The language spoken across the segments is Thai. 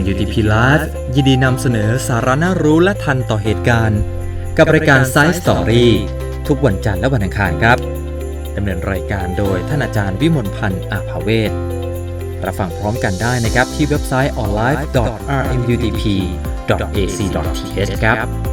RMUTP Live ยินดีนำเสนอสาระน่ารู้และทันต่อเหตุการณ์ กับรายการ Science Story ทุกวันจันทร์และวันอังคารครับดำเนินรายการโดยท่านอาจารย์วิมลพันธ์อาภาเวศรับฟังพร้อมกันได้นะครับที่เว็บไซต์ online.rmutp.ac.th ครับ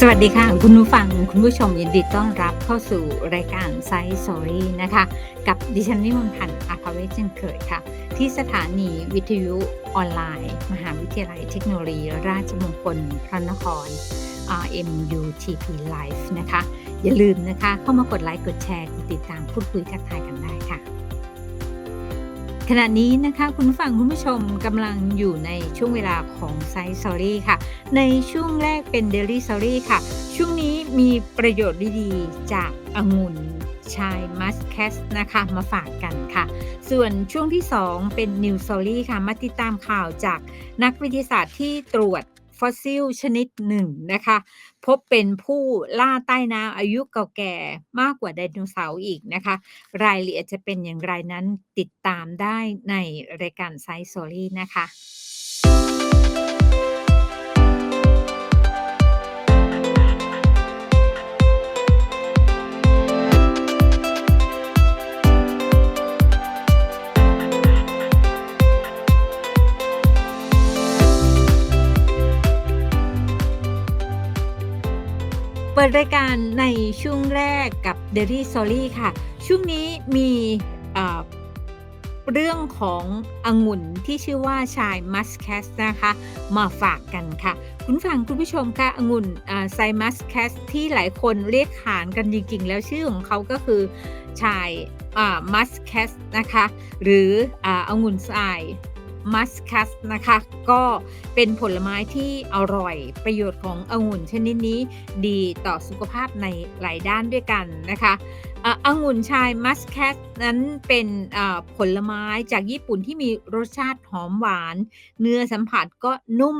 สวัสดีค่ะ คุณผู้ฟังคุณผู้ชมยินดีต้อนรับเข้าสู่รายการไซส์สอรี่นะคะ กับดิฉันวิมลพันธ์อาภาเวชเช่นเคยค่ะ ที่สถานีวิทยุออนไลน์ มหาวิทยาลัยเทคโนโลยีราชมงคลพระนคร RMUTP Live นะคะ อย่าลืมนะคะ เข้ามากดไลค์กดแชร์กดติดตามพูดคุยทักทายกัน ขณะนี้นะคะคุณฟังคุณผู้ชมกำลังอยู่ในช่วงเวลาของไซส์ซอรี่ค่ะ ในช่วงแรกเป็นเดลี่ซอรี่ค่ะ ช่วงนี้มีประโยชน์ดีๆ จากองุ่นชายมัสแคสนะคะมาฝากกันค่ะ ส่วนช่วงที่ 2 เป็นนิวซอรี่ค่ะ มาติดตามข่าวจากนักวิทยาศาสตร์ที่ตรวจ ฟอสซิลชนิดหนึ่งนะคะ พบเป็นผู้ล่าใต้น้ำอายุเก่าแก่มากกว่าไดโนเสาร์อีกนะคะ รายละเอียดจะเป็นอย่างไรนั้นติดตามได้ในรายการไซส์โซลี่นะคะ เปิดรายการในช่วงแรกกับ Daily s o r r y ค่ะ ช่วงนี้มีเรื่องขององุ่นที่ชื่อว่าชายมัสแคสนะคะ มาฝากกันค่ะ คุณฟังคุณผู้ชมค่ะองุ่นไซมัสแคสที่หลายคนเรียกขานกันจริงๆ แล้วชื่อของเขาก็คือชายมัสแคสนะคะ หรืออองุ่นทราย มัสคัสนะคะ ก็เป็นผลไม้ที่อร่อยประโยชน์ขององุ่นชนิดนี้ดีต่อสุขภาพในหลายด้านด้วยกันนะคะองุ่นชายมัสคัสนั้นเป็นผลไม้จากญี่ปุ่นที่มีรสชาติหอมหวาน เนื้อสัมผัสก็นุ่ม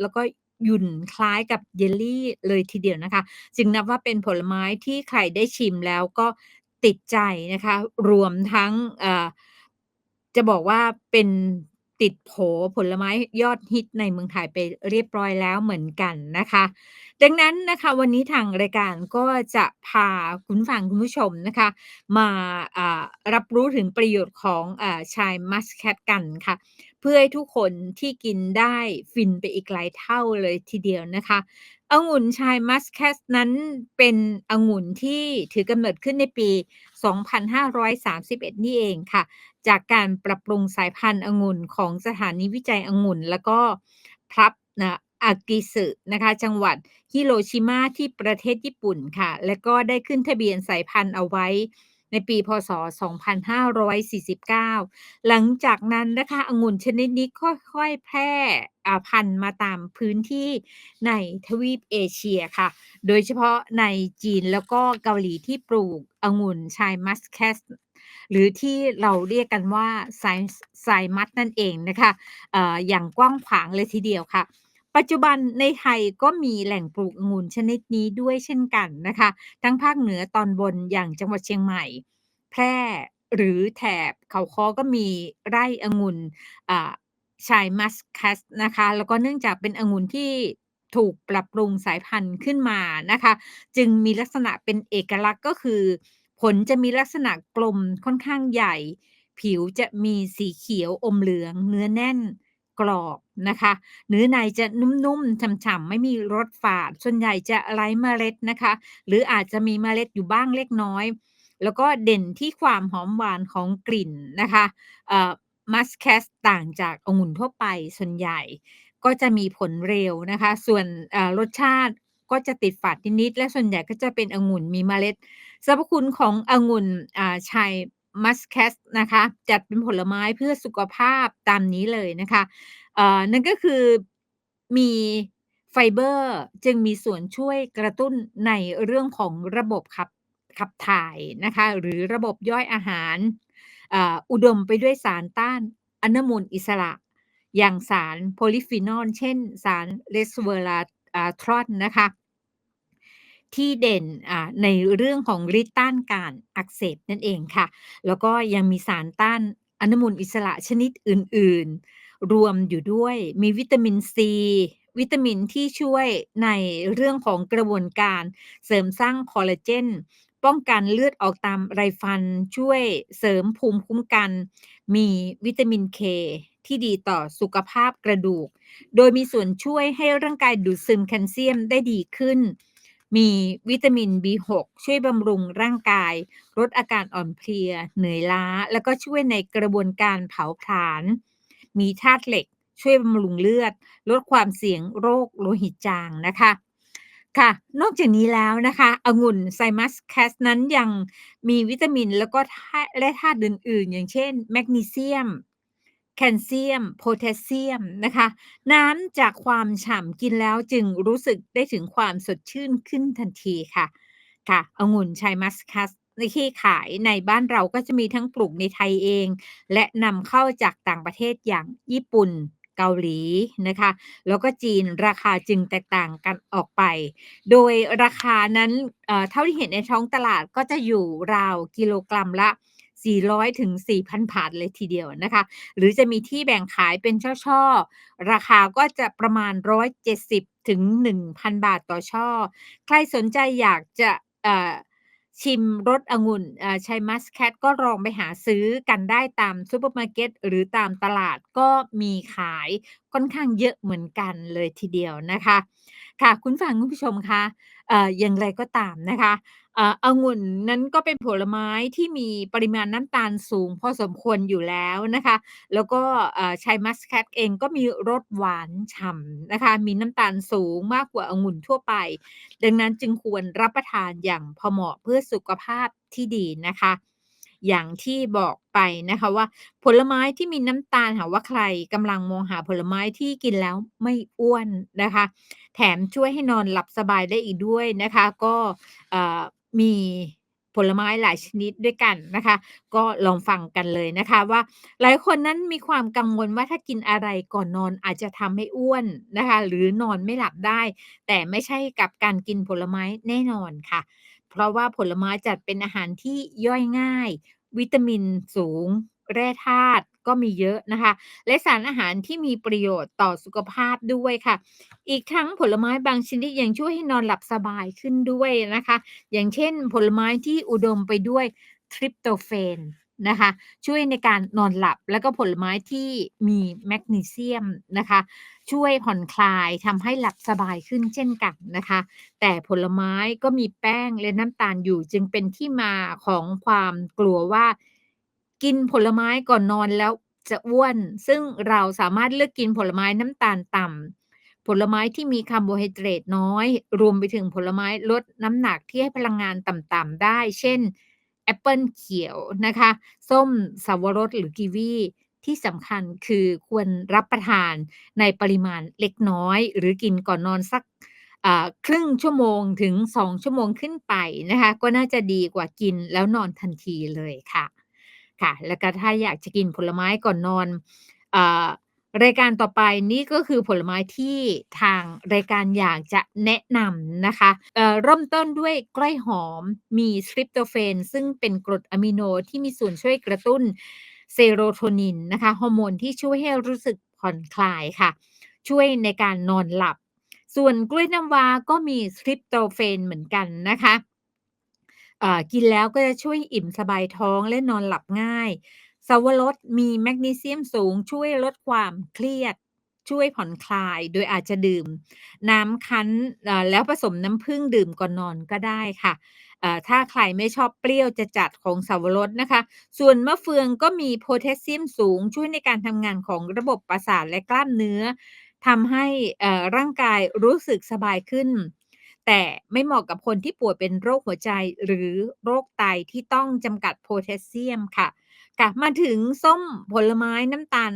แล้วก็หยุ่นคล้ายกับเยลลี่เลยทีเดียวนะคะ จึงนับว่าเป็นผลไม้ที่ใครได้ชิมแล้วก็ติดใจนะคะ รวมทั้งจะบอกว่าเป็น ติดโผผลไม้ยอดฮิตในเมืองไทยไปเรียบร้อยแล้วเหมือนกันนะคะ ดังนั้นนะคะวันนี้ทางรายการก็จะพาคุณฟังคุณผู้ชมนะคะ มาารับรู้ถึงประโยชน์ของอชายมัสแคทกันค่ะ เพื่อให้ทุกคนที่กินได้ฟินไปอีกหลายเท่าเลยทีเดียวนะคะ องุ่นชายมัสแคสนั้นเป็นองุ่นที่ถือกำเนิดขึ้นในปี 2531 นี่เองค่ะ จากการปรับปรุงสายพันธุ์องุ่นของสถานีวิจัยองุ่น แล้วก็พลับนะอากิสึนะคะจังหวัดฮิโรชิมาที่ประเทศญี่ปุ่นค่ะ และก็ได้ขึ้นทะเบียนสายพันธุ์เอาไว้ ในปีพศ 2549 หลังจากนั้นนะคะองุ่นชนิดนี้ค่อยๆ แพร่พันธุ์มาตามพื้นที่ในทวีปเอเชียค่ะ โดยเฉพาะในจีนแล้วก็เกาหลีที่ปลูกองุ่นชายมัสแคสหรือที่เราเรียกกันว่าไซไซมัสนั่นเองนะคะออย่างกว้างขวางเลยทีเดียวค่ะ ปัจจุบันในไทยก็มีแหล่งปลูกองุ่นชนิดนี้ด้วยเช่นกันนะคะ ทั้งภาคเหนือตอนบนอย่างจังหวัดเชียงใหม่ แพร่หรือแถบเขาคอก็มีไร่องุ่นชายมัสคัสนะคะ แล้วก็เนื่องจากเป็นองุ่นที่ถูกปรับปรุงสายพันธุ์ขึ้นมานะคะ จึงมีลักษณะเป็นเอกลักษณ์ก็คือ ผลจะมีลักษณะกลมค่อนข้างใหญ่ ผิวจะมีสีเขียวอมเหลืองเนื้อแน่น กรอบนะคะเนื้อในจะนุ่มๆฉ่ำๆไม่มีรสฝาด ส่วนใหญ่จะไร้เมล็ดนะคะ หรืออาจจะมีเมล็ดอยู่บ้างเล็กน้อย แล้วก็เด่นที่ความหอมหวานของกลิ่นนะคะมัสแคสต่างจากองุ่นทั่วไปส่วนใหญ่ ก็จะมีผลเร็วนะคะ ส่วนรสชาติก็จะติดฝาดนิดๆและส่วนใหญ่ก็จะเป็นองุ่นมีเมล็ดสรรพคุณขององุ่นชาย มัสแคสนะคะ จัดเป็นผลไม้เพื่อสุขภาพตามนี้เลยนะคะนั่นก็คือมีไฟเบอร์จึงมีส่วนช่วยกระตุ้นในเรื่องของระบบขับขับถ่ายนะคะ หรือระบบย่อยอาหารอุดมไปด้วยสารต้านอนุมูลอิสระ อย่างสารโพลิฟีนอล เช่นสารเลสเวอราอ่าทรอนนะคะ ที่เด่นในเรื่องของฤทธิ์ต้านการอักเสบนั่นเองค่ะ แล้วก็ยังมีสารต้านอนุมูลอิสระชนิดอื่น ๆ รวมอยู่ด้วยมีวิตามินซีวิตามินที่ช่วยในเรื่องของกระบวนการเสริมสร้างคอลลาเจน ป้องกันเลือดออกตามไรฟัน ช่วยเสริมภูมิคุ้มกัน มีวิตามินเคที่ดีต่อสุขภาพกระดูก โดยมีส่วนช่วยให้ร่างกายดูดซึมแคลเซียมได้ดีขึ้น มีวิตามิน B6 ช่วยบำรุงร่างกาย ลดอาการอ่อนเพลีย เหนื่อยล้า แล้วก็ช่วยในกระบวนการเผาผลาญ มีธาตุเหล็ก ช่วยบำรุงเลือด ลดความเสี่ยงโรคโลหิตจางนะคะค่ะ นอกจากนี้แล้วนะคะองุ่น Cyan Muscat นั้นยังมีวิตามินแล้วก็และธาตุอื่นๆ อย่างเช่น แมกนีเซียม แคลเซียม โพแทสเซียมนะคะ น้ำจากความฉ่ำกินแล้วจึงรู้สึกได้ถึงความสดชื่นขึ้นทันทีค่ะ ค่ะองุ่น Shy Muscat ที่ขายในบ้านเราก็จะมีทั้งปลูกในไทยเอง และนำเข้าจากต่างประเทศอย่างญี่ปุ่นเกาหลีนะคะ แล้วก็จีนราคาจึงแตกต่างกันออกไป โดยราคานั้นเท่าที่เห็นในท้องตลาดก็จะอยู่ราวกิโลกรัมละ 400-4,000 บาทเลยทีเดียวนะคะ หรือจะมีที่แบ่งขายเป็นช่อๆ ราคาก็จะประมาณ 170-1,000 บาทต่อช่อ ใครสนใจอยากจะชิมรสองุ่นอ่า Shy Muscat ก็ลองไปหาซื้อกันได้ตามซูเปอร์มาร์เก็ตหรือตามตลาดก็มีขายค่อนข้างเยอะเหมือนกันเลยทีเดียวนะคะ ค่ะคุณฟังคุณผู้ชมคะอ่ออย่างไรก็ตามนะคะ อ่าองุ่นนั้นก็เป็นผลไม้ที่มีปริมาณน้ำตาลสูงพอสมควรอยู่แล้วนะคะ แล้วก็อ่า Shy Muscat เองก็มีรสหวานฉ่ำนะคะ มีน้ำตาลสูงมากกว่าองุ่นทั่วไป ดังนั้นจึงควรรับประทานอย่างพอเหมาะเพื่อสุขภาพที่ดีนะคะ อย่างที่บอกไปนะคะว่า ผลไม้ที่มีน้ำตาลหากว่าใครกำลังมองหาผลไม้ที่กินแล้วไม่อ้วนนะคะ แถมช่วยให้นอนหลับสบายได้อีกด้วยนะคะ ก็เอ่อ มีผลไม้หลายชนิดด้วยกันนะคะ ก็ลองฟังกันเลยนะคะว่าหลายคนนั้นมีความกังวลว่าถ้ากินอะไรก่อนนอนอาจจะทำให้อ้วนนะคะ หรือนอนไม่หลับได้ แต่ไม่ใช่กับการกินผลไม้แน่นอนค่ะ เพราะว่าผลไม้จัดเป็นอาหารที่ย่อยง่าย วิตามินสูง แร่ธาตุ ก็มีเยอะนะคะ และสารอาหารที่มีประโยชน์ต่อสุขภาพด้วยค่ะ อีกทั้งผลไม้บางชนิดยังช่วยให้นอนหลับสบายขึ้นด้วยนะคะ อย่างเช่นผลไม้ที่อุดมไปด้วย Tryptophan นะคะช่วยในการนอนหลับแล้วก็ผลไม้ที่มีแมกนีเซียมนะคะช่วยผ่อนคลายทำให้หลับสบายขึ้นเช่นกันนะคะ แต่ผลไม้ก็มีแป้งและน้ำตาลอยู่จึงเป็นที่มาของความกลัวว่า กินผลไม้ก่อนนอนแล้วจะอ้วน ซึ่งเราสามารถเลือกกินผลไม้น้ำตาลต่ำผลไม้ที่มีคาร์โบไฮเดรตน้อย รวมไปถึงผลไม้ลดน้ำหนักที่ให้พลังงานต่ำๆได้ เช่นแอปเปิลเขียวนะคะ ส้มสับปะรดหรือกีวีที่สำคัญคือควรรับประทานในปริมาณเล็กน้อย หรือกินก่อนนอนสักครึ่งชั่วโมงถึง 2 ชั่วโมงขึ้นไปนะคะ ก็น่าจะดีกว่ากินแล้วนอนทันทีเลยค่ะ ค่ะ แล้วก็ถ้าอยากจะกินผลไม้ก่อนนอนอรายการต่อไปนี่ก็คือผลไม้ที่ทางรายการอยากจะแนะนำนะคะเเริ่มต้นด้วยกล้วยหอมมี Tryptophan ซึ่งเป็นกรดอะมิโนที่มีส่วนช่วยกระตุ้นเซโรโทนินนะคะฮอร์โมนที่ช่วยให้รู้สึกผ่อนคลายค่ะ ช่วยในการนอนหลับ ส่วนกล้วยน้ำว้าก็มี Tryptophan เหมือนกันนะคะ อ่า กินแล้วก็จะช่วยอิ่มสบายท้องและนอนหลับง่ายสับปะรดมีแมกนีเซียมสูง ช่วยลดความเครียด ช่วยผ่อนคลาย โดยอาจจะดื่มน้ำคั้นอ่าแล้วผสมน้ำผึ้งดื่มก่อนนอนก็ได้ค่ะอ่าถ้าใครไม่ชอบเปรี้ยวจัด ๆ ของสับปะรดนะคะ ส่วนมะเฟืองก็มีโพแทสเซียมสูง ช่วยในการทำงานของระบบประสาทและกล้ามเนื้อ ทำให้ เอ่อ ร่างกายรู้สึกสบายขึ้น แต่ไม่เหมาะกับคนที่ป่วยเป็นโรคหัวใจหรือโรคไตที่ต้องจำกัดโพแทสเซียมค่ะค่ะ มาถึงส้มผลไม้น้ำตาล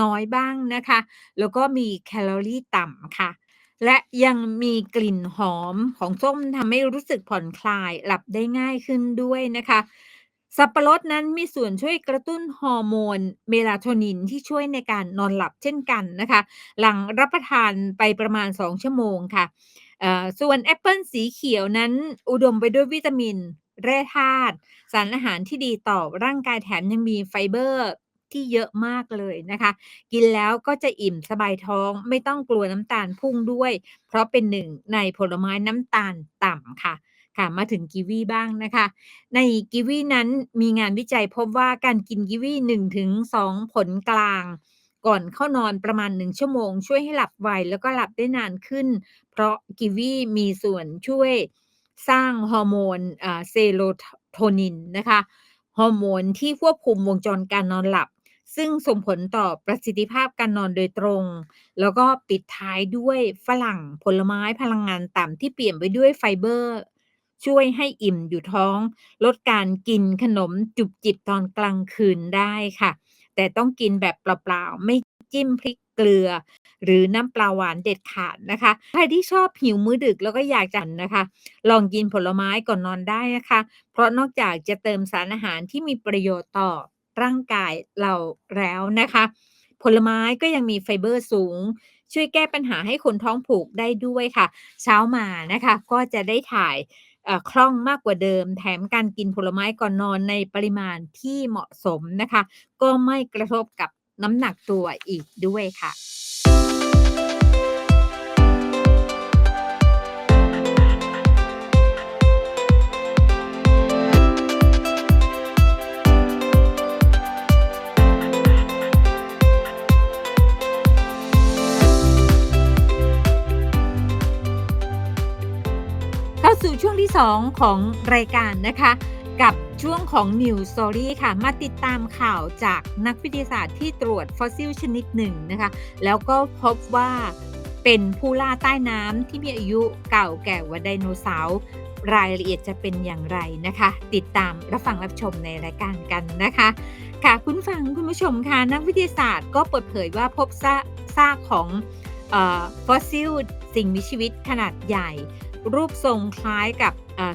น้อยบ้างนะคะ แล้วก็มีแคลอรี่ต่ำค่ะ และยังมีกลิ่นหอมของส้มทำให้รู้สึกผ่อนคลายหลับได้ง่ายขึ้นด้วยนะคะสับปะรดนั้นมีส่วนช่วยกระตุ้นฮอร์โมนเมลาโทนินที่ช่วยในการนอนหลับเช่นกันนะคะ หลังรับประทานไปประมาณ 2 ชั่วโมงค่ะ ส่วนแอปเปิลสีเขียวนั้นอุดมไปด้วยวิตามิน แร่ธาตุสารอาหารที่ดีต่อร่างกายแถมยังมีไฟเบอร์ที่เยอะมากเลยนะคะ กินแล้วก็จะอิ่มสบายท้องไม่ต้องกลัวน้ำตาลพุ่งด้วย เพราะเป็นหนึ่งในผลไม้น้ำตาลต่ำค่ะค่ะมาถึงกีวีบ้างนะคะ ในกีวีนั้นมีงานวิจัยพบว่าการกินกีวี1-2 ผลกลาง ก่อนเข้านอนประมาณ1ชั่วโมง ช่วยให้หลับไวแล้วก็หลับได้นานขึ้น เพราะกีวีมีส่วนช่วยสร้างฮอร์โมนเซโรโทนินนะคะฮอร์โมนที่ควบคุมวงจรการนอนหลับ ซึ่งส่งผลต่อประสิทธิภาพการนอนโดยตรง แล้วก็ปิดท้ายด้วยฝรั่งผลไม้พลังงานต่ำที่เปลี่ยมไปด้วยไฟเบอร์ ช่วยให้อิ่มอยู่ท้อง ลดการกินขนมจุบจิบตอนกลางคืนได้ค่ะ แต่ต้องกินแบบเปล่าๆ ไม่จิ้มพริกเกลือ หรือน้ำปลาหวานเด็ดขาดนะคะ ใครที่ชอบหิวมื้อดึกแล้วก็อยากจันนะคะ ลองกินผลไม้ก่อนนอนได้นะคะ เพราะนอกจากจะเติมสารอาหารที่มีประโยชน์ต่อร่างกายเราแล้วนะคะ ผลไม้ก็ยังมีไฟเบอร์สูง ช่วยแก้ปัญหาให้คนท้องผูกได้ด้วยค่ะ เช้ามานะคะ ก็จะได้ถ่าย คล่องมากกว่าเดิม แถมการกินผลไม้ก่อนนอนในปริมาณที่เหมาะสมนะคะ ก็ไม่กระทบกับน้ำหนักตัวอีกด้วยค่ะ สู่ช่วงที่ 2 ของรายการนะคะ กับช่วงของ New Story ค่ะ มาติดตามข่าวจากนักวิทยาศาสตร์ที่ตรวจฟอสซิลชนิดหนึ่งนะคะ แล้วก็พบว่าเป็นผู้ล่าใต้น้ำที่มีอายุเก่าแก่กว่าไดโนเสาร์รายละเอียดจะเป็นอย่างไรนะคะ ติดตามรับฟังรับชมในรายการกันนะคะ ค่ะคุณฟังคุณผู้ชมค่ะนักวิทยาศาสตร์ก็เปิดเผยว่าพบซากซากของฟอสซิลสิ่งมีชีวิตขนาดใหญ่ รูปทรงคล้ายกับ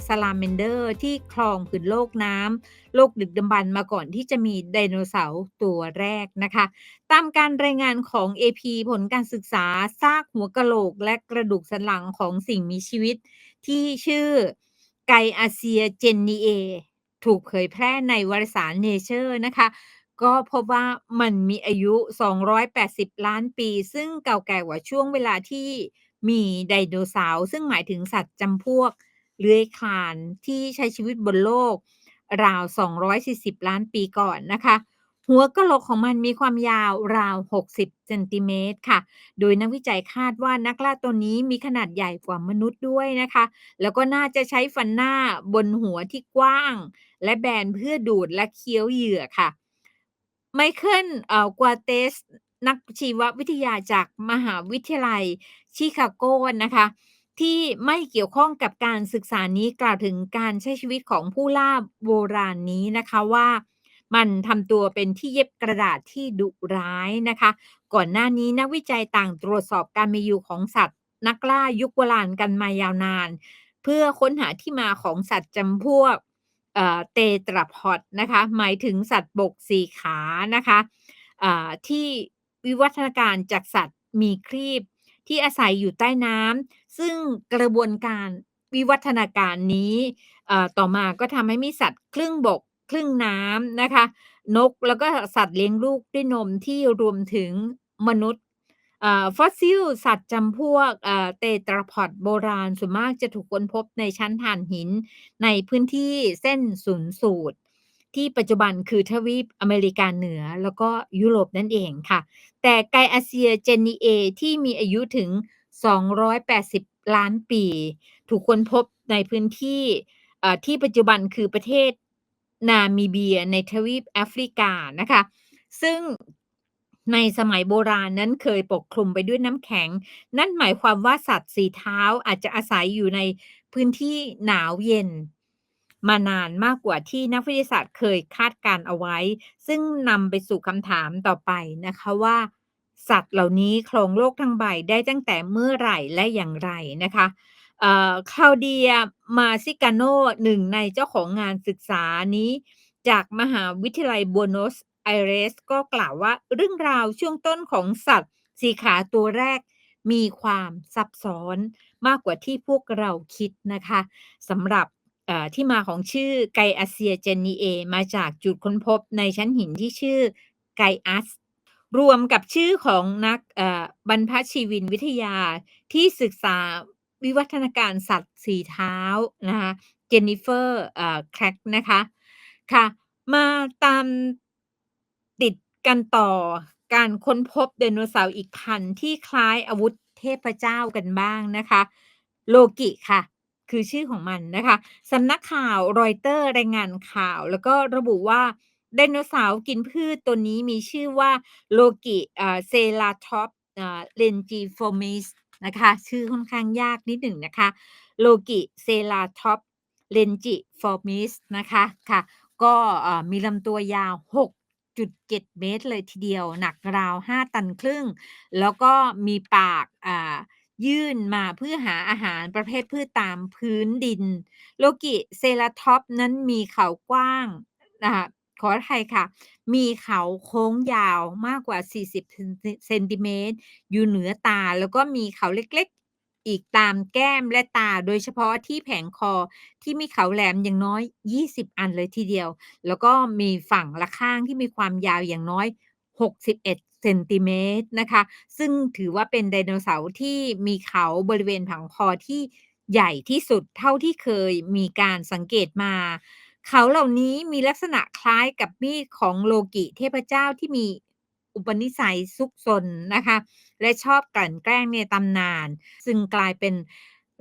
ซาลาเมนเดอร์ ที่คลองผืนโลกน้ำโลกดึกดำบรรพ์มาก่อนที่จะมีไดโนเสาร์ตัวแรกนะคะ ตามการรายงานของ AP ผลการศึกษาซากหัวกะโหลกและกระดูกสันหลังของสิ่งมีชีวิต ที่ชื่อไกอาเซียเจนนีเอถูกเผยแพร่ในวารสาร Nature นะคะ ก็พบว่ามันมีอายุ 280 ล้านปี ซึ่งเก่าแก่กว่าช่วงเวลาที่ มีไดโนเสาร์ซึ่งหมายถึงสัตว์จำพวกเลื้อยคลานที่ใช้ชีวิตบนโลก ราว 240 ล้านปีก่อนนะคะ หัวกะโหลกของมันมีความยาวราว 60เซนติเมตรค่ะ โดยนักวิจัยคาดว่านักล่าตัวนี้มีขนาดใหญ่กว่ามนุษย์ด้วยนะคะ แล้วก็น่าจะใช้ฟันหน้าบนหัวที่กว้าง และแบนเพื่อดูดและเคี้ยวเหยื่อค่ะไมเคิลเอ่อกวาเตส นักชีววิทยาจากมหาวิทยาลัยชิคาโกนะคะ ที่ไม่เกี่ยวข้องกับการศึกษานี้กล่าวถึงการใช้ชีวิตของผู้ล่าโบราณนี้นะคะว่ามันทำตัวเป็นที่เย็บกระดาษที่ดุร้ายนะคะ ก่อนหน้านี้นักวิจัยต่างตรวจสอบการมีอยู่ของสัตว์ นักล่ายุคโบราณกันมายาวนาน เพื่อค้นหาที่มาของสัตว์จำพวกเอ่อเตตราพอดนะคะ หมายถึงสัตว์บกสี่ขานะคะอ่าที่ วิวัฒนาการจากสัตว์มีครีบ ที่อาศัยอยู่ใต้น้ำซึ่งกระบวนการวิวัฒนาการนี้ต่อมาก็ทำให้มีสัตว์ครึ่งบก ครึ่งน้ำนะคะ นกแล้วก็สัตว์เลี้ยงลูกด้วยนมที่รวมถึงมนุษย์ฟอสซิล สัตว์จำพวกเตตราพอดโบราณส่วนมากจะถูกค้นพบในชั้นถ่านหินในพื้นที่เส้นศูนย์สูตร ที่ปัจจุบันคือทวีปอเมริกาเหนือแล้วก็ยุโรปนั่นเองค่ะ แต่ไกอาเซียเจนนีเอที่มีอายุถึง 280 ล้านปี ถูกค้นพบในพื้นที่ที่ปัจจุบันคือประเทศนามิเบียในทวีปแอฟริกานะคะ ซึ่งในสมัยโบราณนั้นเคยปกคลุมไปด้วยน้ำแข็ง นั่นหมายความว่าสัตว์สีเท้าอาจจะอาศัยอยู่ในพื้นที่หนาวเย็น มานานมากกว่าที่นักวิทยาศาสตร์เคยคาดการเอาไว้ ซึ่งนำไปสู่คำถามต่อไปนะคะว่า สัตว์เหล่านี้ครองโลกทั้งใบได้ตั้งแต่เมื่อไหร่และอย่างไรนะคะเอ่อคลาวเดียมาซิกาโนหนึ่งในเจ้าของงานศึกษานี้ จากมหาวิทยาลัย Buenos Aires ก็กล่าวว่าเรื่องราวช่วงต้นของสัตว์สีขาตัวแรกมีความซับซ้อนมากกว่าที่พวกเราคิดนะคะสำหรับ ที่มาของชื่อ Giacia geniae มาจากจุดค้นพบในชั้นหินที่ชื่อ Gaius รวมกับชื่อของนักบรรพชีวินวิทยาที่ศึกษาวิวัฒนาการสัตว์สีเท้านะคะ Jennifer เอ่อ Craig นะคะค่ะ มาตามติดกันต่อการค้นพบไดโนเสาร์อีกพันที่คล้ายอาวุธเทพเจ้ากันบ้างนะคะ โลกิค่ะ คือชื่อของมันนะคะสำนักข่าว Reuters รายงานข่าว แล้วก็ระบุว่าไดโนเสาร์กินพืชตัวนี้มีชื่อว่าโลกิอ่า Ceratops อ่า Longiformis นะคะชื่อค่อนข้างยากนิดหนึ่งนะคะโลกิ Ceratops Longiformis นะคะค่ะก็มีลำตัวยาว 6.7 เมตรเลยทีเดียว หนักราว 5 ตันครึ่ง แล้วก็มีปากอ่า ยื่นมาเพื่อหาอาหารประเภทพืชตามพื้นดิน โลกิ Ceratops นั้นมีเขากว้างนะคะขออภัยค่ะ มีเขาโค้งยาวมากกว่า 40เซนติเซนติเมตร อยู่เหนือตา แล้วก็มีเขาเล็กๆ อีกตามแก้มและตา โดยเฉพาะที่แผงคอที่มีเขาแหลมอย่างน้อย 20 อันเลยทีเดียว แล้วก็มีฝั่งละข้างที่มีความยาวอย่างน้อย 61 เซนติเมตรนะคะ ซึ่งถือว่าเป็นไดโนเสาร์ที่มีเขาบริเวณผังคอที่ใหญ่ที่สุดเท่าที่เคยมีการสังเกตมา เขาเหล่านี้มีลักษณะคล้ายกับมีดของโลกิเทพเจ้าที่มีอุปนิสัยซุกซนนะคะ และชอบกลั่นแกล้งในตำนาน ซึ่งกลายเป็น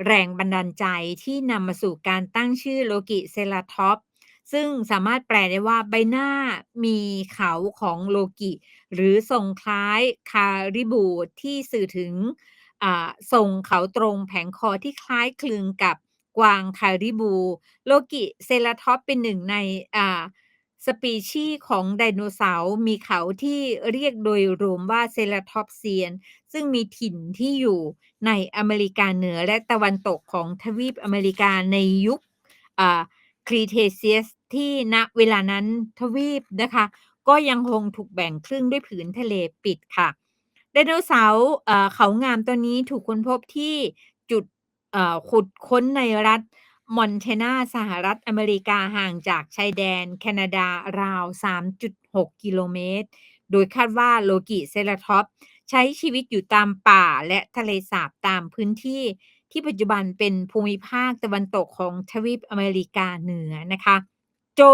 แรงบันดาลใจที่นำมาสู่การตั้งชื่อโลกิ Ceratops ซึ่ ซึ่งสามารถแปลได้ว่าใบหน้ามีเขาของโลกิ หรือทรงคล้ายคาริบูที่สื่อถึงอ่าทรงเขาตรงแผงคอที่คล้ายคลึงกับกวางคาริบู โลกิ Ceratops เป็นหนึ่งในอ่าสปีชีส์ของไดโนเสาร์มีเขาที่เรียกโดยรวมว่า Ceratopsian ซึ่งมีถิ่นที่อยู่ในอเมริกาเหนือและตะวันตกของทวีปอเมริกาในยุคอ่า Cretaceous ที่ ที่ณเวลานั้นทวีปนะคะ ก็ยังคงถูกแบ่งครึ่งด้วยผืนทะเลปิดค่ะไดโนเสาร์เขางามตัวนี้ถูกค้นพบที่จุดขุดค้นในรัฐมอนแทนาสหรัฐอเมริกาห่างจากชายแดน แคนาดาราว 3.6 กิโลเมตร โดยคาดว่าโลกิ Ceratops ใช้ชีวิตอยู่ตามป่าและทะเลสาบตามพื้นที่ที่ปัจจุบันเป็นภูมิภาคตะวันตกของทวีปอเมริกาเหนือนะคะ โจ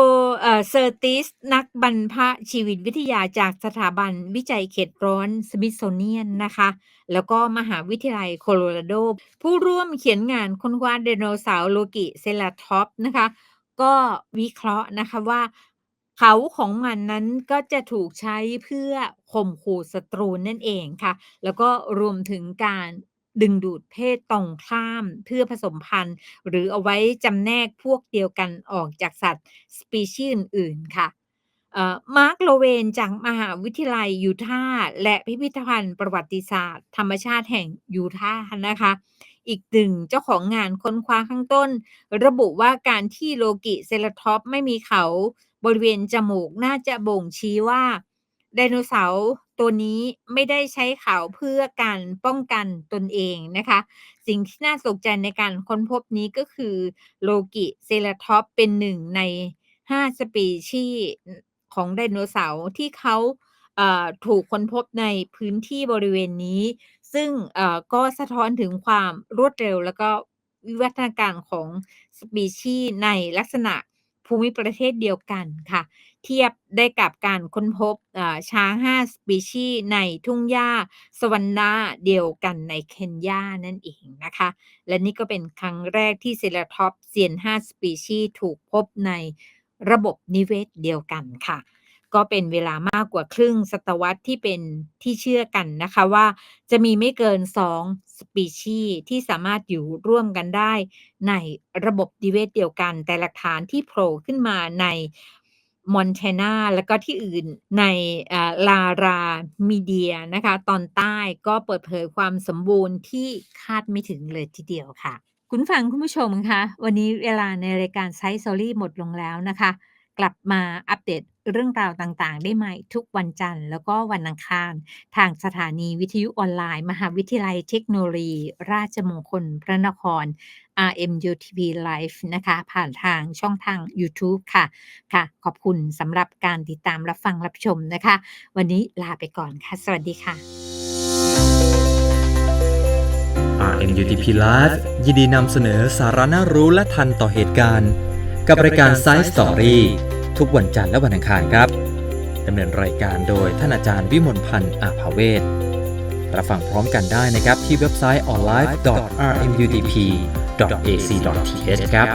เอ่อ เซอร์ติส นักบรรพชีวินวิทยาจากสถาบันวิจัยเขตร้อน Smithsonian นะคะ แล้วก็มหาวิทยาลัยโคโลราโด ผู้ร่วมเขียนงานค้นคว้าไดโนเสาร์โลกิ Ceratops นะคะ ก็วิเคราะห์นะคะว่า เขาของมันนั้นก็จะถูกใช้เพื่อข่มขู่ศัตรูนั่นเองค่ะ แล้วก็รวมถึงการ ดึงดูดเพศตรงข้ามเพื่อผสมพันธุ์ หรือเอาไว้จำแนกพวกเดียวกันออกจากสัตว์สปีชีส์อื่น ๆ ค่ะมาร์คโลเวนจากมหาวิทยาลัยยูทาห์และพิพิธภัณฑ์ประวัติศาสตร์ ธรรมชาติแห่งยูทาห์นะคะ อีกหนึ่งเจ้าของงานค้นคว้าข้างต้น ระบุว่าการที่โลกิ Ceratops ไม่มีเขาบริเวณจมูกน่าจะบ่งชี้ว่าไดโนเสาร์ ตัวนี้ไม่ได้ใช้เขาเพื่อการป้องกันตนเองนะคะ สิ่งที่น่าตกใจในการค้นพบนี้ก็คือโลกิ Ceratops เป็นหนึ่งใน 5 สปีชีส์ของไดโนเสาร์ที่เขาถูกค้นพบในพื้นที่บริเวณนี้ ซึ่งก็สะท้อนถึงความรวดเร็ว แล้วก็วิวัฒนาการของสปีชีส์ในลักษณะ ภูมิประเทศเดียวกันค่ะ เทียบได้กับการค้นพบอ่าช้าง 5 สปีชีส์ในทุ่งหญ้า Savanna เดียวกันในเคนยานั่นเองนะคะ และนี่ก็เป็นครั้งแรกที่ Ceratopsian 5สปีชีส์ถูกพบในระบบนิเวศเดียวกันค่ะ ก็เป็นเวลามากกว่าครึ่งศตวรรษที่เป็นที่เชื่อกันนะคะว่าจะมีไม่เกิน 2 สปีชีส์ที่สามารถอยู่ร่วมกันได้ในระบบนิเวศเดียวกัน แต่หลักฐานที่โผล่ขึ้นมาในมอนแทนาแล้วก็ที่อื่นในอ่า Lara Media นะคะตอนใต้ก็เปิดเผยความสมบูรณ์ที่คาดไม่ถึงเลยทีเดียวค่ะ คุณฟังคุณผู้ชมคะ วันนี้เวลาในรายการ Side Story หมดลงแล้วนะคะ กลับมาอัปเดตเรื่องราวต่างๆ ได้ใหม่ทุกวันจันทร์ แล้วก็วันอังคาร ทางสถานีวิทยุออนไลน์ มหาวิทยาลัยเทคโนโลยี ราชมงคลพระนคร RMUTV Live นะคะ ผ่านทางช่องทางยูทูบค่ะค่ะ ขอบคุณสำหรับการติดตามรับฟังรับชมนะคะ วันนี้ลาไปก่อนค่ะ สวัสดีค่ะ RMUTP Live ยินดีนำเสนอสาระน่ารู้และทันต่อเหตุการณ์ กับรายการ Science Story ทุกวันจันทร์และวันอังคารครับดำเนินรายการโดยท่านอาจารย์วิมลพันธ์อาภาเวศรับฟังพร้อมกันได้นะครับที่เว็บไซต์ online.rmudp.ac.th ครับ